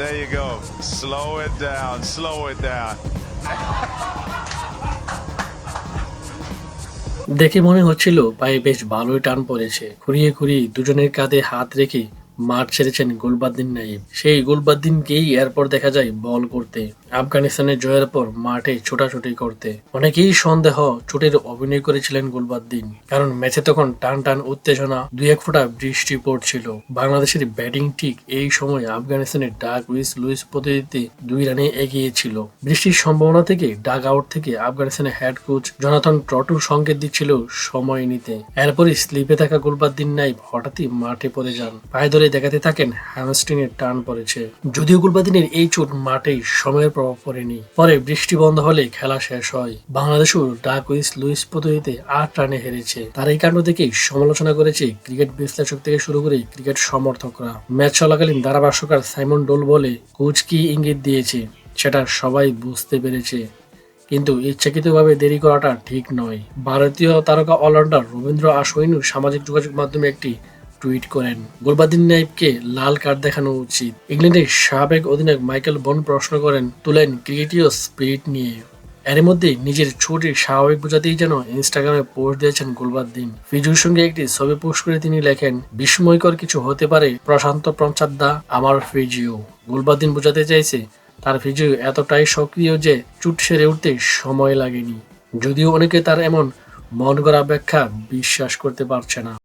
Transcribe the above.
There you go. Slow it down. Slow it down. দেখে মনে হচ্ছিল পায়ে বেশ ভালোই টান পড়েছে খুঁড়িয়ে খুঁড়িয়ে দুজনের কাঁধে হাত রেখে মাঠ ছেড়েছেন গোলবাদ্দিন নাইব সেই গোলবাদ্দিনকেই এরপর দেখা যায় বল করতে আফগানিস্তানের জয়ের পর মাঠে ছোটাছুটি করতে অনেকেই সন্দেহ চোটের অভিনয় করেছিলেন গোলবাদ্দিন। কারণ ম্যাচে তখন টান টান উত্তেজনা দুই এক ফোঁটা বৃষ্টি পড়ছিল। বাংলাদেশের ব্যাটিং ঠিক এই সময় আফগানিস্তানের ডাক উইস লুইস পদ্ধতিতে দুই রানে এগিয়ে ছিল। বৃষ্টির সম্ভাবনা থেকে ডাক আউট থেকে আফগানিস্তানের হেড কোচ জনাথন ট্রটু সংকেত দিচ্ছিল সময় নিতে। এরপরই স্লিপে থাকা গোলবাদ্দিন নাইব হঠাৎই মাঠে পড়ে যান। পায়ে ধরে দেখাতে থাকেন হ্যামস্ট্রিংয়ের টান পড়েছে। যদিও গোলবাদ্দিনের এই চোট মাঠেই সময়ের প্রভাব পড়েনি। পরে বৃষ্টি বন্ধ হলে খেলা শেষ হয়। বাংলাদেশও ডাক উইস লুইস পদ্ধতিতে আট রানে হেরেছে। তার এই কাণ্ড থেকেই সমালোচনা করেছে ক্রিকেট বিশ্লেষক থেকে শুরু করে ক্রিকেট সমর্থকরা। ম্যাচ চলাকালীন ধারাভাষ্যকার সাইমন ডোল বলে কোচ কি ইঙ্গিত দিয়েছে, সেটা সবাই বুঝতে পেরেছে। কিন্তু ইচ্ছাকৃতভাবে দেরি করাটা ঠিক নয়। ভারতীয় তারকা অলরাউন্ডার রবীন্দ্র আশোইনু সামাজিক যোগাযোগ মাধ্যমে একটি টুইট করেন, গোলবাদিন নাইবকে লাল কার্ড দেখানো উচিত। ইংল্যান্ডের সাবেক অধিনায়ক মাইকেল বন প্রশ্ন করেন, তুলেন ক্রিকেটীয় স্পিরিট নিয়ে। এর মধ্যে নিজের ছুটি স্বাভাবিক বোঝাতেই যেন ইনস্টাগ্রামে পোস্ট দিয়েছেন গোলবাদ্দিন ফিজুর সঙ্গে একটি ছবি পোস্ট করে তিনি লেখেন, বিস্ময়কর কিছু হতে পারে, প্রশান্ত প্রঞ্চাদ্দা আমার ফিজিও। গোলবাদ্দিন বোঝাতে চাইছে, তার ফিজিও এতটাই সক্রিয় যে চুট সেরে উঠতে সময় লাগেনি। যদিও অনেকে তার এমন মন গড়া ব্যাখ্যা বিশ্বাস করতে পারছে না।